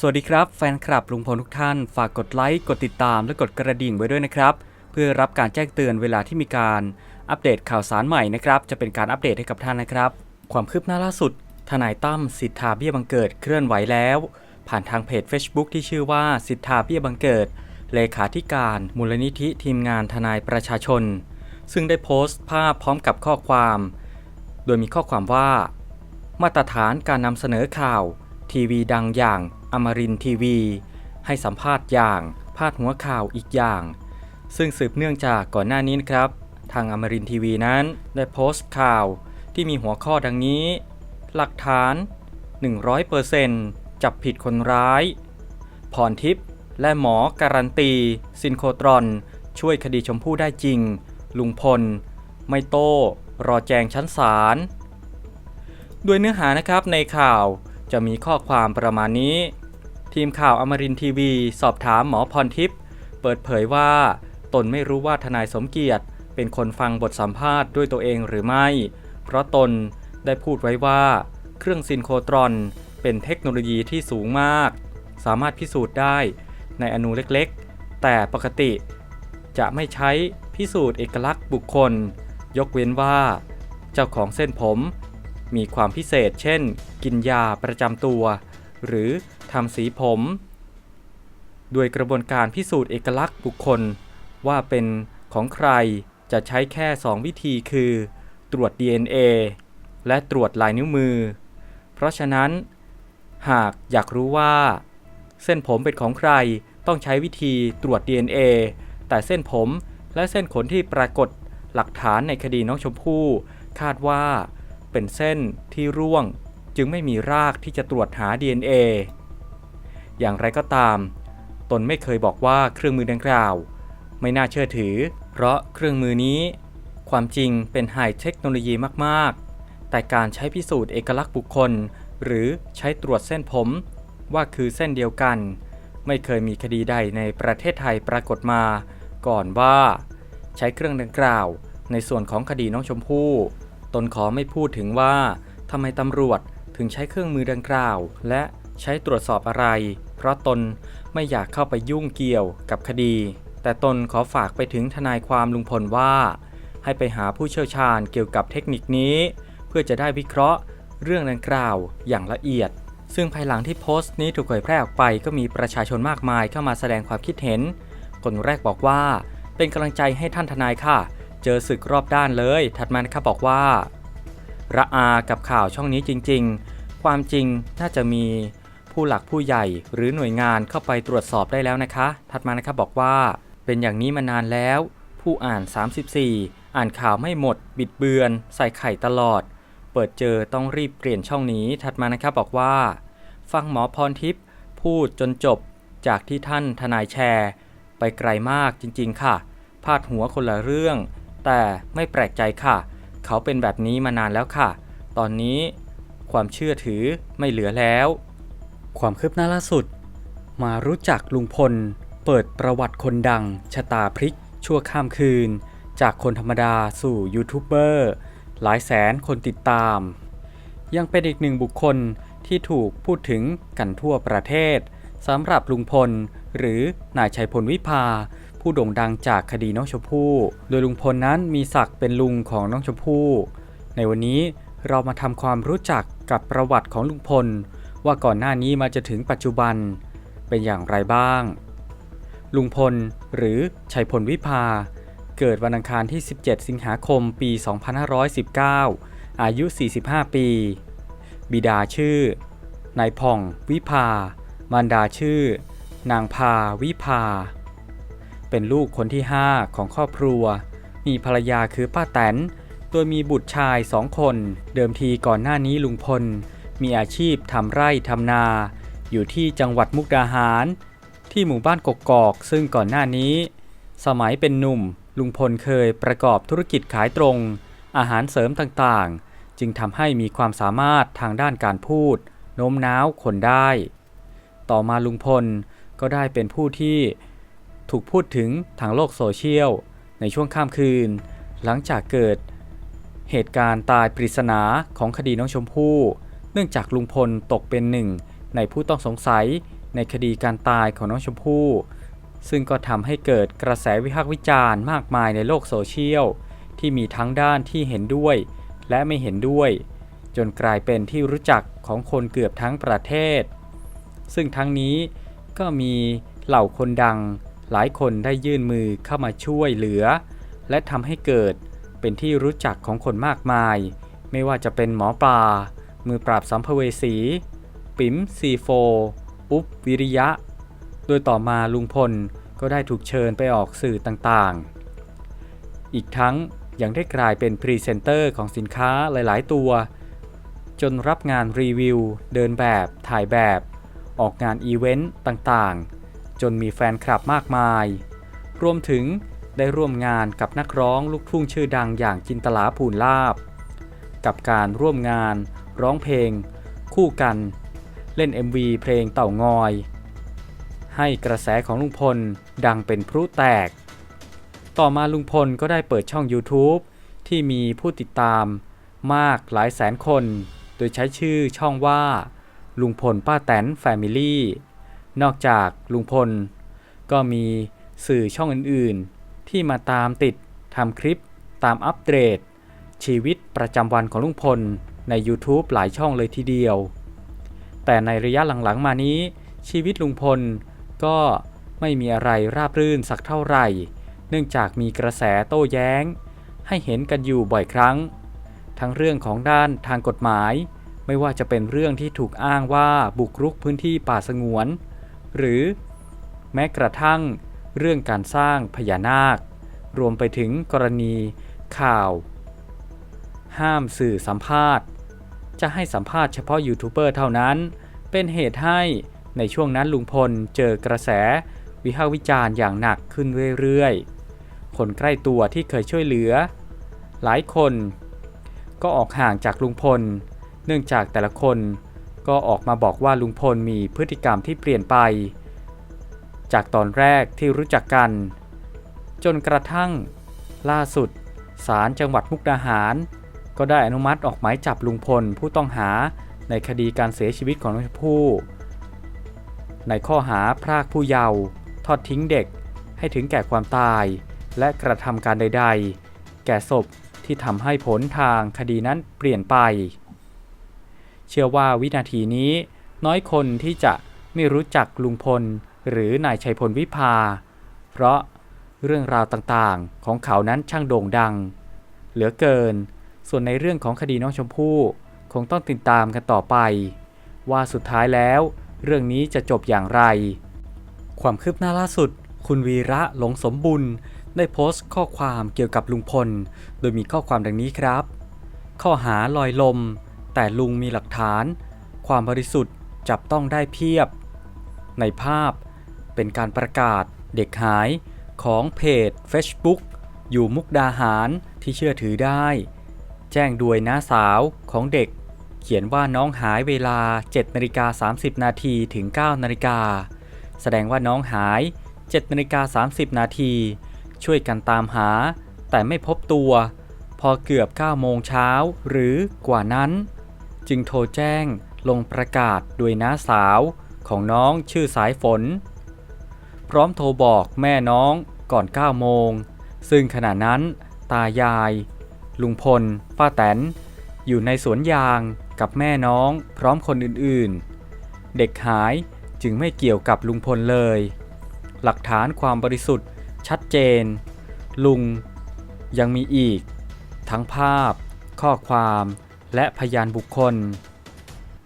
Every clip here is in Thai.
สวัสดีครับแฟนคลับลุงพลทุกท่าน ฝากกดไลค์ กดติดตามและกดกระดิ่งไว้ด้วยนะครับ เพื่อรับการแจ้งเตือนเวลาที่มีการอัปเดตข่าวสารใหม่นะครับ จะเป็นการอัปเดตให้กับท่านนะครับ ความคืบหน้าล่าสุด ทนายตั้มสิทธาเบี้ยบังเกิดเคลื่อนไหวแล้ว ผ่านทางเพจ Facebook ที่ชื่อว่าสิทธาเบี้ยบังเกิด เลขาธิการมูลนิธิทีมงานทนายประชาชน ซึ่งได้โพสต์ภาพพร้อมกับข้อความ โดยมีข้อความว่า มาตรฐานการนำเสนอข่าว ทีวีดังอย่าง มรินทีวี ให้สัมภาษณ์อย่างพาดหัวข่าวอีกอย่าง ซึ่งสืบเนื่องจากก่อนหน้านี้นะครับ ทางอมรินทีวีนั้นได้โพสต์ข่าวที่มีหัวข้อดังนี้ หลักฐาน 100%จับผิดคนร้ายพรทิพย์และหมอการันตี ซินโคตรอน ช่วยคดีชมพู่ได้จริง ลุงพล ไม่โต้รอแจงชั้นศาลโดยเนื้อหานะครับในข่าวจะมีข้อความประมาณนี้ ทีมข่าวอมรินทีวี สอบถามหมอพรทิพย์เปิดเผยว่า ตนไม่รู้ว่าทนายสมเกียรติ เป็นคนฟังบทสัมภาษณ์ด้วยตัวเองหรือไม่ เพราะตนได้พูดไว้ว่า เครื่องซินโครตรอน เป็นเทคโนโลยีที่สูงมาก สามารถพิสูจน์ได้ในอนูเล็กๆ แต่ปกติ จะไม่ใช้พิสูจน์เอกลักษณ์บุคคล ยกเว้นว่า เจ้าของเส้นผม มีความพิเศษเช่น กินยาประจำตัว หรือทำสีผม ด้วยกระบวนการพิสูจน์เอกลักษณ์บุคคล ว่าเป็นของใครจะใช้แค่ 2 วิธีคือ ตรวจ DNA และตรวจลายนิ้วมือ เพราะฉะนั้น หากอยากรู้ว่า เส้นผมเป็นของใครต้องใช้วิธีตรวจ DNA แต่เส้นผมและเส้นขนที่ปรากฏหลักฐานในคดีน้องชมพู่ คาดว่าเป็นเส้นที่ร่วง จึงไม่มีรากที่จะตรวจหา DNA อย่างไรก็ตาม ตนไม่เคยบอกว่าเครื่องมือดังกล่าว ไม่น่าเชื่อถือ เพราะเครื่องมือนี้ ความจริงเป็นไฮเทคโนโลยีมาก ๆ แต่การใช้พิสูจน์เอกลักษณ์บุคคล หรือใช้ตรวจเส้นผม ว่าคือเส้นเดียวกัน ไม่เคยมีคดีใดในประเทศไทยปรากฏมา ก่อนว่า ใช้เครื่องดังกล่าว ในส่วนของคดีน้องชมพู่ ตนขอไม่พูดถึงว่าทำไมตำรวจ ถึงใช้เครื่องมือดังกล่าว และใช้ตรวจสอบอะไร เพราะตนไม่อยากเข้าไปยุ่งเกี่ยวกับคดี แต่ตนขอฝากไปถึงทนายความลุงพลว่า ให้ไปหาผู้เชี่ยวชาญเกี่ยวกับเทคนิคนี้ เพื่อจะได้วิเคราะห์ เรื่องดังกล่าวอย่างละเอียด ซึ่งภายหลังที่โพสต์นี้ถูกเผยแพร่ออกไป ก็มีประชาชนมากมายเข้ามาแสดงความคิดเห็น คนแรกบอกว่า เป็นกำลังใจให้ท่านทนายค่ะ เจอศึกรอบด้านเลย ถัดมานะครับบอกว่า ระอากับข่าวช่องนี้จริง ๆ ความจริงน่าจะมีผู้หลักผู้ใหญ่หรือหน่วยงานเข้าไปตรวจสอบได้แล้วนะคะ ถัดมานะครับบอกว่า เป็นอย่างนี้มานานแล้ว ผู้อ่าน 34 อ่านข่าวไม่หมด บิดเบือน ใส่ไข่ตลอด เปิดเจอต้องรีบเปลี่ยนช่องนี้ ถัดมานะครับบอกว่า ฟังหมอพรทิพย์พูดจนจบจากที่ท่านทนายแชร์ ไปไกลมากจริงๆค่ะ พาดหัวคนละเรื่อง แต่ไม่แปลกใจค่ะ เขาเป็นแบบนี้มานานแล้วค่ะ ตอนนี้ความเชื่อถือไม่เหลือแล้ว ความคืบหน้าล่าสุด มารู้จักลุงพล เปิดประวัติคนดัง ชะตาพลิก ชั่วข้ามคืน จากคนธรรมดาสู่ยูทูบเบอร์หลายแสนคนติดตาม ยังเป็นอีกหนึ่งบุคคลที่ถูกพูดถึงกันทั่วประเทศสำหรับลุงพล หรือนายชัยพลวิภา ผู้โด่งดังจากคดีน้องชมพู่ โดยลุงพลนั้นมีศักดิ์เป็นลุงของน้องชมพู่ ในวันนี้เรามาทำความรู้จักกับประวัติของลุงพล ว่าก่อนหน้านี้มาจะถึงปัจจุบันเป็นอย่างไรบ้าง ลุงพลหรือชัยพลวิภา เกิดวันอังคารที่ 17 สิงหาคมปี 2519 อายุ 45 ปี บิดาชื่อนายผ่องวิภามารดาชื่อนางพาวิภา เป็นลูกคนที่ 5 ของครอบครัว มีภรรยาคือป้าแตน โดยมีบุตรชายสองคน เดิมทีก่อนหน้านี้ลุงพล มีอาชีพทำไร่ทำนา อยู่ที่จังหวัดมุกดาหาร ที่หมู่บ้านกกอก ซึ่งก่อนหน้านี้ สมัยเป็นหนุ่ม ลุงพลเคยประกอบธุรกิจขายตรง อาหารเสริมต่างๆ จึงทำให้มีความสามารถทางด้านการพูด โน้มน้าวคนได้ ต่อมาลุงพลก็ได้เป็นผู้ที่ ถูกพูดถึงทางโลกโซเชียล ในช่วงข้ามคืน หลังจากเกิด เหตุการณ์ตายปริศนาของคดีน้องชมพู่ เนื่องจากลุงพลตกเป็นหนึ่ง ในผู้ต้องสงสัยในคดีการตายของน้องชมพู่ ซึ่งก็ทำให้เกิดกระแสวิพากษ์วิจารณ์มากมายในโลกโซเชียล ที่มีทั้งด้านที่เห็นด้วย และไม่เห็นด้วย จนกลายเป็นที่รู้จักของคนเกือบทั้งประเทศ ซึ่งทั้งนี้ก็มีเหล่าคนดัง หลายคนได้ยื่นมือเข้ามาช่วยเหลือ และทำให้เกิดเป็นที่รู้จักของคนมากมาย ไม่ว่าจะเป็นหมอปลา มือปราบสัมภเวสี ปิ๋มซีโฟ อุ๊บวิริยะ โดยต่อมาลุงพลก็ได้ถูกเชิญไปออกสื่อต่างๆ อีกทั้งยังได้กลายเป็นพรีเซนเตอร์ของสินค้าหลายๆ ตัว จนรับงานรีวิว เดินแบบ ถ่ายแบบ ออกงานอีเวนต์ต่างๆ จนมีแฟนคลับมากมาย รวมถึงได้ร่วมงานกับนักร้องลูกทุ่งชื่อดังอย่างจินตลาภูลลาบ กับการร่วมงานร้องเพลง คู่กัน เล่น MV เพลงเต่างอย ให้กระแสของลุงพลดังเป็นพลุแตก ต่อมาลุงพลก็ได้เปิดช่อง YouTube ที่มีผู้ติดตามมากหลายแสนคน โดยใช้ชื่อช่องว่า ลุงพลป้าแตนแฟมิลี่ นอกจากลุงพล ก็มีสื่อช่องอื่นๆ ที่มาตามติดทำคลิปตามอัปเดตชีวิตประจำวันของลุงพลใน YouTube หลายช่องเลยทีเดียว แต่ในระยะหลังๆมานี้ ชีวิตลุงพลก็ไม่มีอะไรราบรื่นสักเท่าไหร่ เนื่องจากมีกระแสโต้แย้ง ให้เห็นกันอยู่บ่อยครั้ง ทั้งเรื่องของด้านทางกฎหมาย ไม่ว่าจะเป็นเรื่องที่ถูกอ้างว่าบุกรุกพื้นที่ป่าสงวน หรือแม้กระทั่งเรื่องการสร้างพญานาค รวมไปถึงกรณีข่าว ห้ามสื่อสัมภาษณ์ จะให้สัมภาษณ์เฉพาะยูทูบเบอร์เท่านั้น เป็นเหตุให้ในช่วงนั้นลุงพลเจอกระแสวิพากษ์วิจารณ์อย่างหนักขึ้นเรื่อยๆ คนใกล้ตัวที่เคยช่วยเหลือ หลายคน ก็ออกห่างจากลุงพล เนื่องจากแต่ละคน ก็ออกมาบอกว่าลุงพลมีพฤติกรรมที่เปลี่ยนไป จากตอนแรกที่รู้จักกัน จนกระทั่ง ล่าสุดศาลจังหวัดมุกดาหาร ก็ได้อนุมัติออกหมายจับลุงพลผู้ต้องหาในคดีการเสียชีวิตของน้องชมพู่ ในข้อหาพรากผู้เยาว์ทอดทิ้งเด็กให้ถึงแก่ความตาย และกระทำการใด ๆ แก่ศพที่ทำให้ผลทางคดีนั้นเปลี่ยนไป เชื่อว่าวินาทีนี้ น้อยคนที่จะไม่รู้จักลุงพล หรือนายชัยพลวิภา เพราะเรื่องราวต่างๆ ของเขานั้นช่างโด่งดัง เหลือเกิน ส่วนในเรื่องของคดีน้องชมพู่คงต้องติดตามกันต่อไป ว่าสุดท้ายแล้ว เรื่องนี้จะจบอย่างไร ความคืบหน้าล่าสุด คุณวีระหลงสมบุญได้โพสต์ข้อความเกี่ยวกับลุงพล โดยมีข้อความดังนี้ครับ ข้อหาลอยลม แต่ลุงมีหลักฐาน ความบริสุทธิ์จับต้องได้เพียบ ในภาพเป็นการประกาศเด็กหายของเพจ Facebook อยู่มุกดาหารที่เชื่อถือได้ แจ้งด้วยน้าสาวของเด็ก เขียนว่าน้องหายเวลา7นาฬิกา30 นาทีถึง 9 นาฬิกา แสดงว่าน้องหาย7นาฬิกา30 นาที ช่วยกันตามหา แต่ไม่พบตัว พอเกือบ 9 โมงเช้าหรือกว่านั้น จึงโทรแจ้งลงประกาศด้วยน้าสาวของน้องชื่อสายฝน พร้อมโทรบอกแม่น้องก่อน 9 โมง ซึ่งขณะนั้น ตายาย ลุงพล ป้าแตน อยู่ในสวนยางกับแม่น้องพร้อมคนอื่นๆ เด็กหายจึงไม่เกี่ยวกับลุงพลเลย หลักฐานความบริสุทธิ์ชัดเจน ลุงยังมีอีก ทั้งภาพ ข้อความ และพยานบุคคล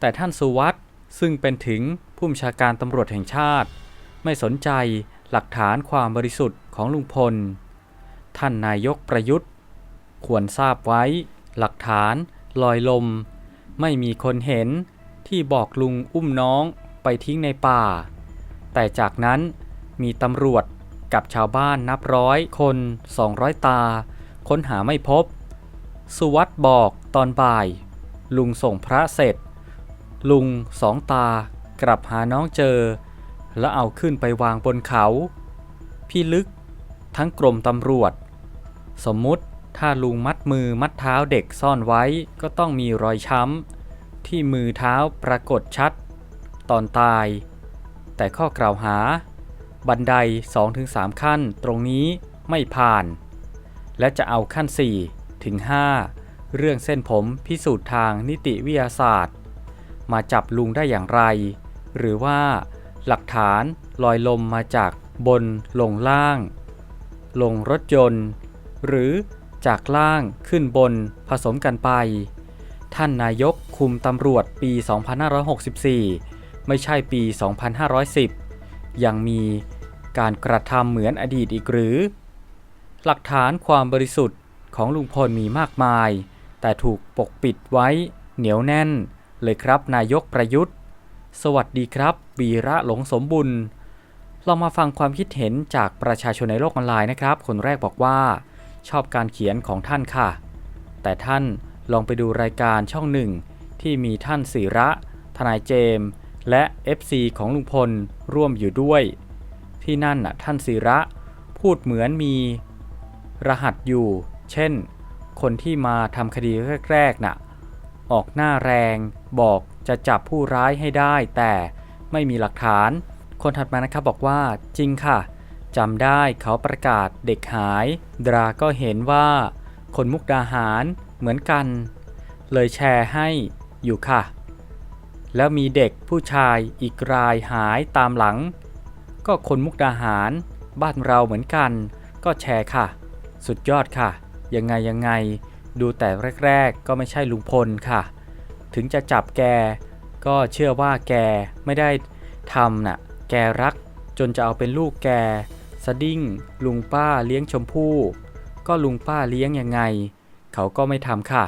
แต่ท่านสุวัสด์ซึ่งเป็นถึงผู้บัญชาการตำรวจแห่งชาติ ไม่สนใจหลักฐานความบริสุทธิ์ของลุงพล ท่านนายกประยุทธ์ ควรทราบไว้ หลักฐานลอยลม ไม่มีคนเห็นที่บอกลุงอุ้มน้องไปทิ้งในป่า แต่จากนั้นมีตำรวจกับชาวบ้านนับร้อยคน 200 ตา ค้นหาไม่พบ สุวัสด์บอกตอนบ่าย ลุงส่งพระเสร็จ ลุงสองตากลับหาน้องเจอ แล้วเอาขึ้นไปวางบนเขา พี่ลึกทั้งกรมตำรวจ สมมุติถ้าลุงมัดมือมัดเท้าเด็กซ่อนไว้ก็ต้องมีรอยช้ำ ที่มือเท้าปรากฏชัด ตอนตาย แต่ข้อกล่าวหา บันได 2-3 ขั้นตรงนี้ไม่ผ่าน และจะเอาขั้น 4 ถึง 5 เรื่องเส้นผมพิสูจน์ทางนิติวิทยาศาสตร์ มาจับลุงได้อย่างไร หรือว่า หลักฐานลอยลมมาจากบนลงล่าง ลงรถยนต์ หรือจากล่างขึ้นบนผสมกันไป ท่านนายกคุมตำรวจปี 2564 ไม่ใช่ปี 2510 ยังมีการกระทำเหมือนอดีตอีกหรือ หลักฐานความบริสุทธิ์ ของลุงพลมีมากมาย แต่ถูกปกปิดไว้เหนียวแน่น เลยครับนายกประยุทธ์ สวัสดีครับวีระหลงสมบุญเรามาฟังความคิดเห็นจากประชาชนในโลกออนไลน์นะครับ คนแรกบอกว่า ชอบการเขียนของท่านค่ะ แต่ท่านลองไปดูรายการช่องหนึ่งที่มีท่านศิระ ทนายเจมส์และ FC ของลุงพลร่วมอยู่ด้วย ที่นั่นน่ะท่านศิระ พูดเหมือนมี รหัสอยู่ เช่น คนที่มาทำคดีแรกๆน่ะออกหน้าแรงบอกจะจับผู้ร้ายให้ได้ แต่ไม่มีหลักฐาน คนถัดมานะครับบอกว่าจริงค่ะจำได้เขาประกาศเด็กหาย ดราก็เห็นว่า คนมุกดาหารเหมือนกัน เลยแชร์ให้อยู่ค่ะ แล้วมีเด็กผู้ชายอีกรายหายตามหลัง ก็คนมุกดาหาร บ้านเราเหมือนกัน ก็แชร์ค่ะ สุดยอดค่ะ ยังไงยังไง ดูแต่แรก ๆ ก็ไม่ใช่ลุงพลค่ะ ถึงจะจับแก ก็เชื่อว่าแกไม่ได้ทำน่ะ แกรักจนจะเอาเป็นลูกแก สดิ้ง ลุงป้าเลี้ยงชมพู่ ก็ลุงป้าเลี้ยงยังไง เขาก็ไม่ทำค่ะ